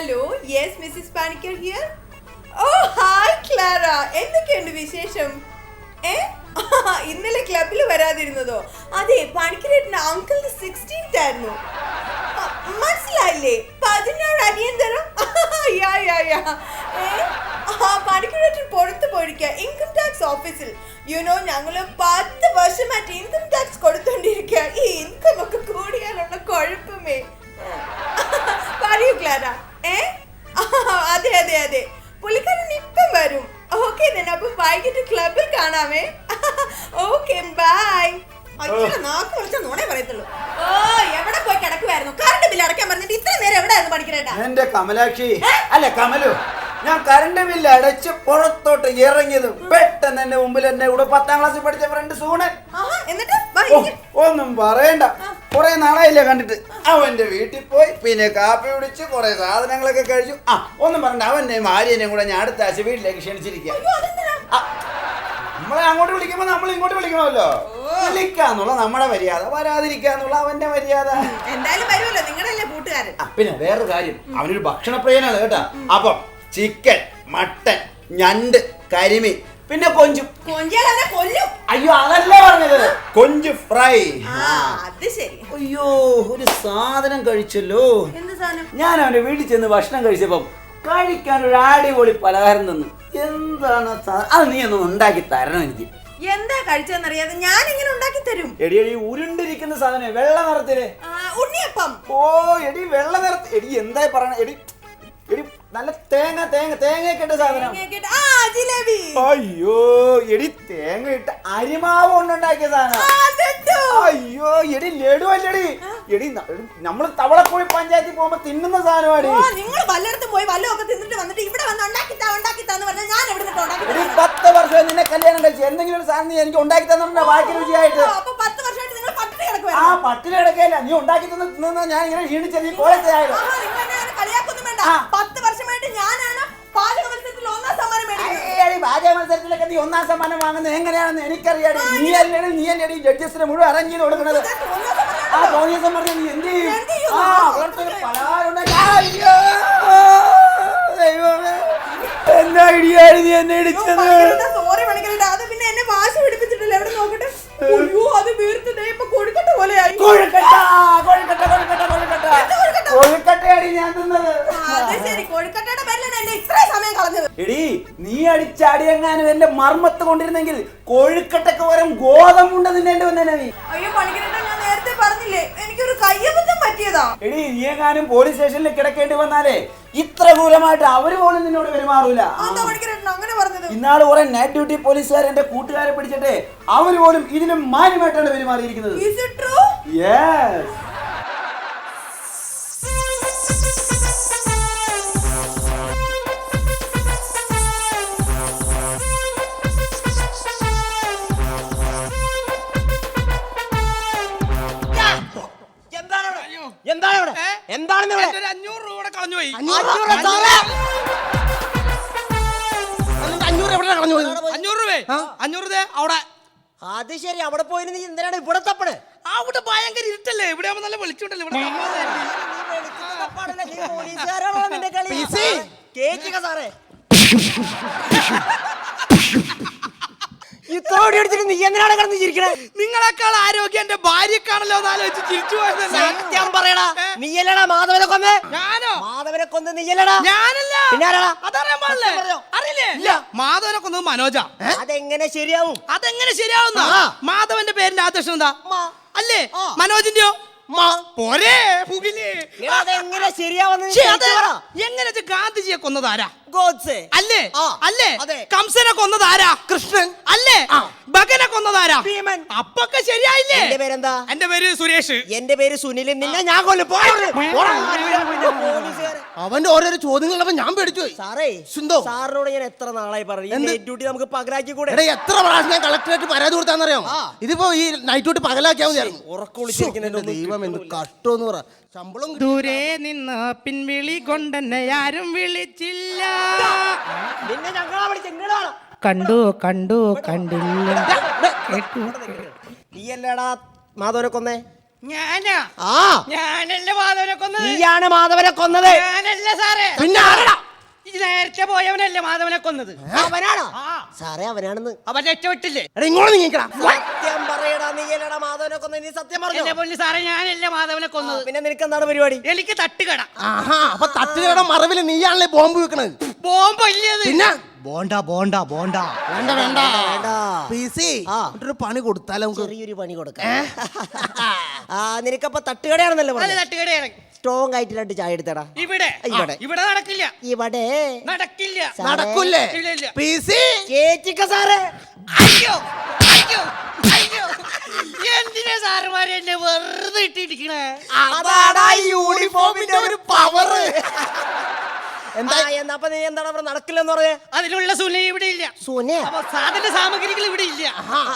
Hello yes Mrs Panicker here oh hi Clara എന്തൊക്കെയുണ്ട് വിശേഷം? ഏ? ഇന്നലെ ക്ലബിൽ വരാതിരുന്നതോ? അതെ പണിക്കരേട്ടന്റെ അങ്കിളിന്റെ സിക്സ്റ്റീൻത്ത് ആയിരുന്നു. മനസ്സിലായില്ലേ? പതിനാറ് അടിയന്തരം. യാ യാ യാ. ഏ? ആ പണിക്കരേട്ടൻ പുറത്ത് പോയിരിക്കുക ഇൻകം ടാക്സ് ഓഫീസിൽ യുനോ ഞങ്ങൾ പത്ത് വർഷമായിട്ട് ഇൻകം ടാക്സ് കൊടുത്തോണ്ടിരിക്കുക ഈ ഇൻകം ഒക്കെ കൂടിയാലുള്ള കുഴപ്പമേ. പറയൂ ക്ലാര ഏ? അതെ അതെ അതെ. പുള്ളിക്കാരൻ ഇപ്പം വരും. ഓക്കെ അപ്പൊ വൈകിട്ട് ക്ലബിൽ കാണാമേ. ഓക്കെ ബൈ നാക്ക് വിളിച്ച നുണേ പറയത്തുള്ളൂ. ഓ എവിടെ പോയി കിടക്കുമായിരുന്നു കറണ്ട് ബില്ല് അടയ്ക്കാൻ പറഞ്ഞിട്ട് ഇത്ര നേരം എവിടെയായിരുന്നു പഠിക്കണേട്ടാ എന്റെ കമലാക്ഷി. അല്ല കമലു ഞാൻ കറണ്ട് ബില്ല് അടച്ച് പുറത്തോട്ട് ഇറങ്ങിയതും പെട്ടെന്ന് എന്റെ മുമ്പിൽ എന്നെ ഇവിടെ പത്താം ക്ലാസ്സിൽ പഠിച്ച ഫ്രണ്ട് സൂണൻ. എന്നിട്ട്? ഓ, ഒന്നും പറയണ്ട. കുറെ നാളായില്ലേ കണ്ടിട്ട്. അവന്റെ വീട്ടിൽ പോയി പിന്നെ കാപ്പി കുടിച്ച് കുറെ സാധനങ്ങളൊക്കെ കഴിച്ചു. ആ ഒന്നും പറഞ്ഞ അവന്റെ ഭാര്യനെയും കൂടെ ഞാൻ അടുത്ത ആഴ്ച വീട്ടിലേക്ക് ക്ഷണിച്ചിരിക്കുക നമ്മളെ അങ്ങോട്ട് വിളിക്കുമ്പോ നമ്മൾ ഇങ്ങോട്ട് വിളിക്കണമല്ലോ. വിളിക്കാന്നുള്ള നമ്മുടെ മര്യാദ വരാതിരിക്കാന്നുള്ള അവന്റെ മര്യാദ. എന്തായാലും വരുമല്ലോ. കൂട്ടുകാരൻ. പിന്നെ വേറൊരു കാര്യം. അവനൊരു ഭക്ഷണപ്രിയനാണ് കേട്ടാ. അപ്പം ചിക്കൻ മട്ടൻ ഞണ്ട് കരിമീൻ പിന്നെ കൊഞ്ചും. കൊഞ്ചിയാൽ അവനെ കൊല്ലും. അയ്യോ അതല്ല പറഞ്ഞത്. കൊഞ്ച് ഫ്രൈ. ആ അത് ശരി. അയ്യോ ഒരു സാധനം കഴിച്ചല്ലോ. എന്ത് സാധനം? ഞാൻ അവന്റെ വീട്ടിൽ ചെന്ന് ഭക്ഷണം കഴിച്ചപ്പം കഴിക്കാൻ ഒരു അടിപൊളി പലഹാരം തന്നു. എന്താണ് സാ- അത് നീ ഒന്ന് ഉണ്ടാക്കി തരണം എനിക്ക്. എന്താ കഴിച്ചതെന്നറിയാതെ ഞാൻ ഇങ്ങനെ ഉണ്ടാക്കി തരും. എടി എടി ഉരുണ്ടിരിക്കുന്ന സാധനം വെള്ള നിറത്തിൽ. ആ, ഉണ്ണിയപ്പം. ഓ എടി വെള്ള നിറത്ത് എടി എന്തായി പറയണ? എടി എടി നല്ല തേങ്ങ തേങ്ങ തേങ്ങയൊക്കെ ഇട്ട സാധനം. ആ ജിലേബി. അയ്യോ എടി തേങ്ങ ഇട്ട് അരിമാവ് കൊണ്ടുണ്ടാക്കിയ സാധനം. ആ? അയ്യോ എടി ലഡു അല്ലടി. എടി നമ്മൾ തവളക്കുഴി പഞ്ചായത്തിൽ പോകുമ്പോ തിന്നുന്ന സാധനമാണ് നിങ്ങൾ വല്ലയിടത്തും പോയി വല്ലതൊക്കെ തിന്നിട്ട് വന്നിട്ട് ഇവിടെ വന്ന് ഉണ്ടാക്കി ഉണ്ടാക്കി തന്നു പറഞ്ഞാൽ ഞാൻ എവിടെ? പത്ത് വർഷം നിന്നെ കല്യാണം കഴിച്ചു എന്തെങ്കിലും ഒരു സാധനം നീ എനിക്ക് ഉണ്ടാക്കി തന്നിട്ടുണ്ടോ ബാക്കി രുചിയായിട്ട്. അപ്പൊ പത്ത് വർഷമായിട്ട് നിങ്ങൾ പട്ടിണി ആ കിടക്കുവായിരുന്നു പട്ടിണി കിടക്കയില്ല. നീ ഉണ്ടാക്കി തന്നെ ഞാൻ ഇങ്ങനെ ക്ഷീണിച്ചത് നീ കോളേജ് നിങ്ങൾ കളിയാക്കൊന്നും വേണ്ട. പാചക മത്സരത്തിൽ ഒന്നാം സമ്മാനം മേടിക്കുന്നത് പാചക മത്സരത്തിലൊക്കെ നീ ഒന്നാം സമ്മാനം വാങ്ങുന്നത് എങ്ങനെയാണെന്ന് എനിക്കറിയാടി. നീ അല്ലേടി നീ അല്ലേടി ജഡ്ജസിന് മുഴുവൻ അറേഞ്ച് ചെയ്ത് കൊടുക്കുന്നത് ആ തോന്നിയ പറഞ്ഞ നീ എന്ത് ചെയ്യും? ആ അവിടുത്തെ പലഹാരം അയ്യോ ദൈവമേ. എന്താ ഇടിയാടി നീ എന്നെ ഇടിച്ചത്? സോറി പണിക്കലിട്ട് അത് പിന്നെ എന്നെ വാശി പിടിപ്പിച്ചിട്ടില്ല. എവിടെ നോക്കട്ടെ? അയ്യോ അത് വീർത്ത് ദേ ഇപ്പൊ കൊഴുക്കട്ട പോലെയായി. കൊഴുക്കട്ട കൊഴുക്കട്ട കൊഴുക്കട്ട കൊഴുക്കട്ട? കൊഴുക്കട്ടയാടി ഞാൻ തിന്നത്. എടി നീ അടിച്ചടിയെങ്ങാനും എന്റെ മർമ്മത്ത് കൊണ്ടിരുന്നെങ്കിൽ കോഴിക്കട്ടക്ക് പകരം ഗോതമ്പുണ്ട് നിന്നെ വന്നേനെ നീ. അയ്യോ പണിക്കരട്ട ഞാൻ നേരത്തെ പറഞ്ഞില്ലേ എനിക്കൊരു കയ്യബദ്ധം പറ്റിയതാ. എടി നീ എങ്ങാനും പോലീസ് സ്റ്റേഷനിൽ കിടക്കേണ്ടി വന്നാലേ ഇത്ര ക്രൂരമായിട്ട് അവർ പോലും നിന്നോട് പെരുമാറൂല. ഇന്നാൾ കുറെ നൈറ്റ് ഡ്യൂട്ടി പോലീസുകാർ എന്റെ കൂട്ടുകാരെ പിടിച്ചിട്ട് അവർ പോലും ഇതിനും മാന്യമായിട്ടാണ് പെരുമാറിയിരിക്കുന്നത്. എന്താണെന്ന് ഇവിടെ? എന്റെ ഒരു അഞ്ഞൂറ് രൂപ കൂടെ കളഞ്ഞു പോയി. അഞ്ഞൂറ് രൂപ സാറേ! എന്നിട്ട് അഞ്ഞൂറ് എവിടെ കളഞ്ഞു പോയത്? അഞ്ഞൂറ് രൂപ. അഞ്ഞൂറ് രൂപ അവിടെ. അത് ശരി. അവിടെ പോയിരുന്നു നീ എന്തിനാണ് ഇവിടെ തപ്പണ്? അവിടെ ഭയങ്കര ഇരുട്ടല്ലേ? ഇവിടെ ആവുമ്പോ നല്ല വെളിച്ചുണ്ടല്ലോ ഇവിടെ? കേറ്റിക്ക സാറേ. നീ എന്തിനാണ് കിടന്ന് ചിരിക്കണേ? നിങ്ങളെക്കാൾ ആരോഗ്യം എന്റെ ഭാര്യക്കാണല്ലോ എന്ന് ആലോചിച്ച് ചിരിച്ചു സത്യം പറയടാ. മാധവനെ കൊന്നേ. ഞാനോ? മാധവനെ കൊന്ന് ഞാനല്ല. പിന്നെ ആരാടാ? അതറിയാൻ പാടില്ലേ? അറിയില്ലേ? ഇല്ല. മാധവനെ കൊന്നത് മനോജ. അതെങ്ങനെ ശരിയാവും? അതെങ്ങനെ ശരിയാവുന്ന? മാധവന്റെ പേരിന്റെ ആദർശം എന്താ? അല്ലേ. മനോജിന്റെയോ? പോരെ അതെങ്ങനെ ശരിയാവുന്ന എങ്ങനെ ഗാന്ധിജിയെ കൊന്നതാരാ ഗോഡ്സെ അല്ലേ? ആ. അല്ലേ? അതെ. കംസനെ കൊന്നതാരാ കൃഷ്ണൻ. അല്ലേ? ബഗനെ കൊന്നത് ആരാ? ഭീമൻ. അപ്പൊക്കെ ശരിയായില്ലേ? എന്റെ പേരെന്താ? എന്റെ പേര് സുരേഷ്. എന്റെ പേര് സുനിൽ നിന്നെ ഞാൻ കൊല്ലും. അവന്റെ ഓരോ ചോദ്യങ്ങൾ ഞാൻ പേടിച്ചു സാറേ സുന്ദോ സാറിനോട് ഞാൻ എത്ര നാളായി പറഞ്ഞു ഡ്യൂട്ടി നമുക്ക് പകലാക്കി കൂടെ? എത്ര പ്രാവശ്യം ഞാൻ കളക്ടറേറ്റ് പരാതി കൊടുത്താന്നറിയാം. ഇതിപ്പോ ഈ നൈറ്റ് ഡ്യൂട്ടി പകലാക്കിയാൽ ഒന്നും ദൈവം എന്ത് കഷ്ടമെന്ന് പറ. ശമ്പളം ദൂരെ നിന്ന് പിൻവിളി കൊണ്ടെന്നെ ആരും വിളിച്ചില്ല. നിന്നെ ഞങ്ങളാ വിളിച്ച നിങ്ങളാണ് കണ്ടു കണ്ടു കണ്ടില്ല. കേട്ടു. നീ അല്ലേടാ മാധവനെ കൊന്നേ? ഞാനാ? ആ. ഞാനല്ലേ മാധവനെ കൊന്നത്? നീയാണ് മാധവനെ കൊന്നത്. ഞാനല്ല സാറേ. പിന്നെ ആരെടാ? ഈ നേരത്തെ പോയവനല്ലേ മാധവനെ കൊന്നത്? അവനാണോ? ആ. സാറേ അവനാണെന്ന്. അവൻ രക്ഷപ്പെട്ടില്ലേ? എടാ ഇങ്ങോട്ട് നീങ്ങിക്കടാ. സത്യം പറയടാ നീ അല്ലടാ മാധവനെ കൊന്ന നീ സത്യം എന്റെ പറഞ്ഞു പൊന്നു സാറേ ഞാനല്ല മാധവനെ കൊന്നത്? പിന്നെ നിനക്ക് എന്താണ് പരിപാടി? എനിക്ക് തട്ടുകട. ആഹാ അപ്പൊ തട്ടുകട മറവിൽ നീയാണല്ലേ ബോംബ് വെക്കണത്? ബോംബ് ഇല്ലത് പിന്നെ ബോണ്ട ബോണ്ട ബോണ്ട. വേണ്ട വേണ്ട. വേണ്ട ആ. ഒരു പണി കൊടുത്താലോ നമുക്ക്? ചെറിയൊരു പണി കൊടുക്കാം. ആ നിനക്കപ്പൊ തട്ടുകടയാണെന്നല്ലേ അല്ല പറഞ്ഞു? തട്ടുകടയാണ്. സ്ട്രോങ് ആയിട്ട് രണ്ട് ചായ എടുത്തടാ. ഇവിടെ. ഇവിടെ. ഇവിടെ നടക്കില്ല. ഇവിടെ. നടക്കില്ല. നടക്കൂലേ. പി സി ചേച്ചിക്ക സാറേ. അയ്യോ അയ്യോ അയ്യോ. എന്തിനാ സാറുമാരെ എന്നെ വെറുതെ ഇട്ടിരിക്കണേ? അതാടാ ഈ യൂണിഫോമിന്റെ ഒരു പവർ എന്താ? എന്നാ അപ്പൊ നീ എന്താണ് അവിടെ നടക്കില്ലെന്ന് പറഞ്ഞേ? അതിനുള്ള സുന ഇവിടെ ഇല്ല. സുനെ അപ്പൊ സാധന സാമഗ്രികൾ ഇവിടെ ഇല്ല.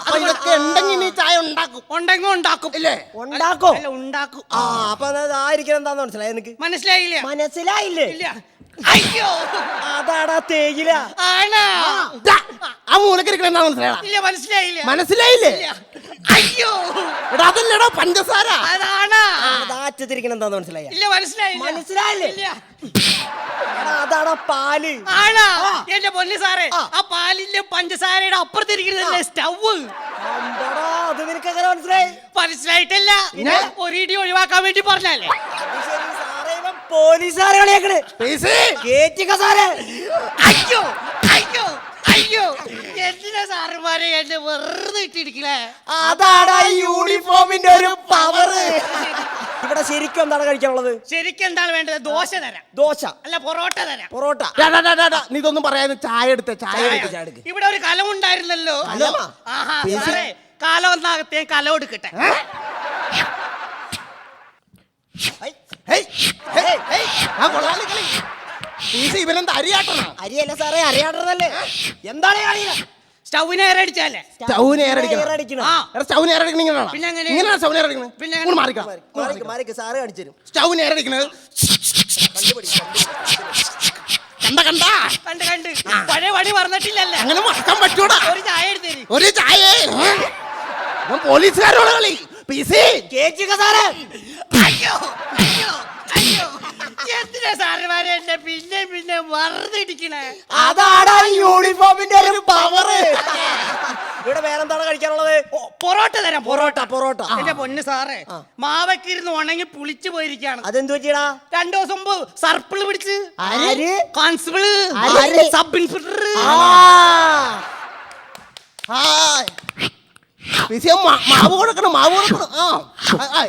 അപ്പൊ ഇതൊക്കെ ഉണ്ടെങ്കിൽ നീ ചായ ഉണ്ടാക്കും. ഉണ്ടെങ്കിൽ ഉണ്ടാക്കും. ഇല്ലേ? ഉണ്ടാക്കോ? അല്ല ഉണ്ടാക്കും. ആ അപ്പൊ അത് ആയിരിക്കണം എന്താന്ന് മനസ്സിലായി എനിക്ക് മനസ്സിലായില്ല. മനസ്സിലായില്ലേ? ഇല്ല. അയ്യോ. അതാടാ തേയില. ആണാ? ദാ, ആ മൂലക്കരിക്കണ എന്താ ഇല്ല മനസ്സിലായില്ല. മനസ്സിലായില്ലേ. അയ്യോ. എടാ അതല്ലടാ പഞ്ചസാര. അതാണ്. അതാറ്റത്തിരിക്കണം എന്താന്ന് മനസ്സിലായ ഇല്ല മനസ്സിലായില്ല. മനസ്സിലായില്ലേ? ഇല്ല. എടാ, അതാടാ പാൽ. ആണാ? എന്റെ പൊന്നി സാറേ ആ. പാലിന്റെ പഞ്ചസാരയുടെ അപ്പുറത്തിരിക്കുന്നതല്ലേ സ്റ്റവ് അത് നിനക്ക് എങ്ങനെ മനസ്സിലായി? മനസ്സിലായിട്ടല്ല. ഒരു ഇടി ഒഴിവാക്കാൻ വേണ്ടി പറഞ്ഞല്ലേ സാറേ, ഇവൻ പോലീസുകാരെ കളിയാക്കണേ. കേറ്റിക്ക സാറേ. അയ്യോ അയ്യോ. അയ്യോ എന്തിനാ സാറുമാരെ എന്നെ വെറുതെ ഇട്ടിരിക്കണേ? അതാണ് യൂണിഫോമിന്റെ ഒരു പവർ ഇവിടെ ശരിക്കും എന്താണ് കഴിക്കാനുള്ളത്? ശരിക്കും എന്താണ് വേണ്ടത്? ദോശ തരാം. ദോശ. അല്ല പൊറോട്ട തരാം. പൊറോട്ട. ഡാ, ഡാ, ഡാ, ഡാ, ഡാ, നീ ഇതൊന്നും പറയാതെ ചായ എടുത്ത് ചായ എടുത്ത് ചായ എടുക്ക്. ഇവിടെ ഒരു കലം ഉണ്ടായിരുന്നല്ലോ. കലമാ? ആഹാ സാറേ കാലം ഒന്നാകത്തെ കലം എടുക്കട്ടെ. ഹേയ്, ഹേയ്, ഹേയ്, ആ കൊള്ളാലി കളി. ഇവനെന്താ അരിയാട്ടണോ അരിയല്ല സാറേ അറിയാണ്ടല്ലേ എന്താണ് സ്റ്റൗവിന് ഏറടിച്ചാലേ സ്റ്റൗവിന് ആ. സ്റ്റൗവിന് ഇങ്ങനെയാണോ? പിന്നെ എങ്ങനെ? ഇങ്ങനെയാണ് സ്റ്റൗവിന് എയർ പിന്നെ ഇങ്ങോട്ട് മാറിക്കാം. മാറിക്ക് മാറിക്ക് സാറ് കാണിച്ചു തരും. സ്റ്റൗവിന് എയർ അടിക്കണത് കണ്ട കണ്ട. കണ്ട് കണ്ട്. പഴയ പണി പറഞ്ഞിട്ടില്ലല്ലേ അങ്ങനെ മറക്കാൻ പറ്റൂടാ. ഒരു ചായ എടുത്തേരി ഒരു ചായ. പോലീസുകാരോട് കളി. P C. കേറ്റിക്ക സാറേ. അയ്യോ. അയ്യോ. എന്തിനാ സാറുമാരെ എന്നെ പിന്നെ പിന്നെ വെറുതെ ഇടിക്കണേ അതാടാ യൂണിഫോമിന്റെ ഒരു പവർ ഇവിടെ വേറെന്താണ് കഴിക്കാനുള്ളത്? ഓ, പൊറോട്ട തരാം പൊറോട്ട. പൊറോട്ട എന്റെ പൊന്ന് സാറേ മാവൊക്കെ ഇരുന്ന് ഉണങ്ങി പുളിച്ചു പോയിരിക്കാണ്. അതെന്ത് പറ്റിയടാ? രണ്ടു ദിവസം മുമ്പ് സർപ്പിൾ പിടിച്ച്. ആര്? കോൺസ്റ്റബിൾ. ആര്? Sub inspector. ഹായ് പി മാ- മാവ് കൊടുക്കണം മാവ് കൊടുക്കണം. ആ. ആ. ഹൈ,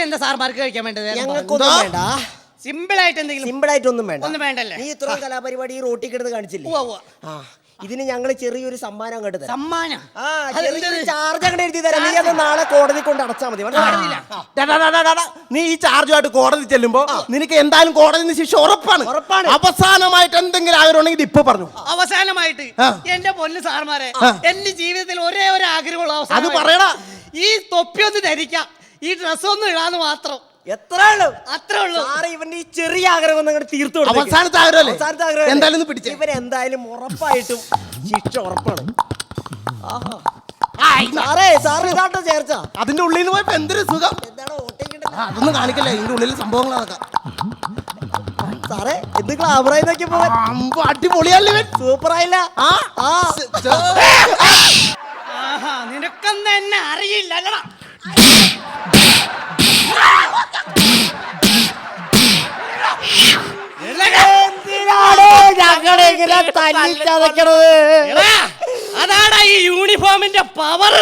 എന്താ സാർമാർക്ക് കഴിക്കാൻ വേണ്ടത് ഞങ്ങൾക്കൊന്നും എന്താ? വേണ്ട സിമ്പിൾ ആയിട്ട് എന്തെങ്കിലും സിമ്പിൾ ആയിട്ട് ഒന്നും വേണ്ട ഒന്നും വേണ്ടല്ലേ? നീ ഇത്രയും കലാപരിപാടി ഈ റോട്ടിൽ കിടന്ന് കാണിച്ചില്ലേ ഉവ്വ, ഉവ്വ. ആ ഇതിന് ഞങ്ങൾ ചെറിയൊരു സമ്മാനം അങ്ങോട്ട് തരാം സമ്മാനം ആ? ചെറിയൊരു ചാർജ് അങ്ങനെ എഴുതി തരാം നീ അത് നാളെ കോടതി കൊണ്ട് അടച്ചാൽ മതി? ആ. ഡാ, ഡാ, ഡാ, ഡാ, ഡാ. നീ ഈ ചാർജുമായിട്ട് കോടതി ചെല്ലുമ്പോ നിനക്ക് എന്തായാലും കോടതി ശിക്ഷ ഉറപ്പാണ് ഉറപ്പാണ്. അവസാനമായിട്ട് എന്തെങ്കിലും ആഗ്രഹമുണ്ടെങ്കിൽ ഇപ്പൊ പറഞ്ഞു അവസാനമായിട്ട് ആ. എന്റെ പൊന്ന് സാർമാരെ ആ. എന്റെ ജീവിതത്തിൽ ഒരേ ഒരു ആഗ്രഹമുള്ള അത് പറയണ പറയടാ ഈ തൊപ്പി ഒന്ന് ധരിക്കാം ഈ ഡ്രസ് ഒന്നും ഇടാന്ന് മാത്രം. എത്ര ഉള്ളു അത്രേ ഉള്ളൂ. സാറ് ഇവന്റെ ഈ ചെറിയ ആഗ്രഹം ഒന്ന് അങ്ങോട്ട് തീർത്തു കൊടുത്തേക്ക്. അവസാനത്തെ ആഗ്രഹമല്ലേ? അവസാനത്തെ ആഗ്രഹം എന്തായാലും ഒന്ന് പിടിച്ചേ. ഇവൻ എന്തായാലും ഉറപ്പായിട്ടും ശിക്ഷ ഉറപ്പാണ്. ആഹാ. സാറേ സാറിന് ഇതാട്ടോ ചേർച്ച. അതിന്റെ ഉള്ളിൽ നിന്ന് പോയപ്പോ എന്തൊരു സുഖം? എന്താണ് ഓട്ടേക്കിണ്ടത് ആ, അതൊന്നും കാണിക്കല്ലേ. ഇതിന്റെ ഉള്ളിൽ സംഭവങ്ങളൊക്കെ സാറേ എന്ത് ക്ലാബറായി നോക്കിയപ്പോ അമ്പ അടിപൊളിയല്ലേ ഇവൻ? സൂപ്പറായില്ല ആ. ആ. ചെ- ആഹാ നിനക്കൊന്നും എന്നെ അറിയില്ല അല്ലടാ അതാണ് ഈ യൂണിഫോമിന്റെ പവർ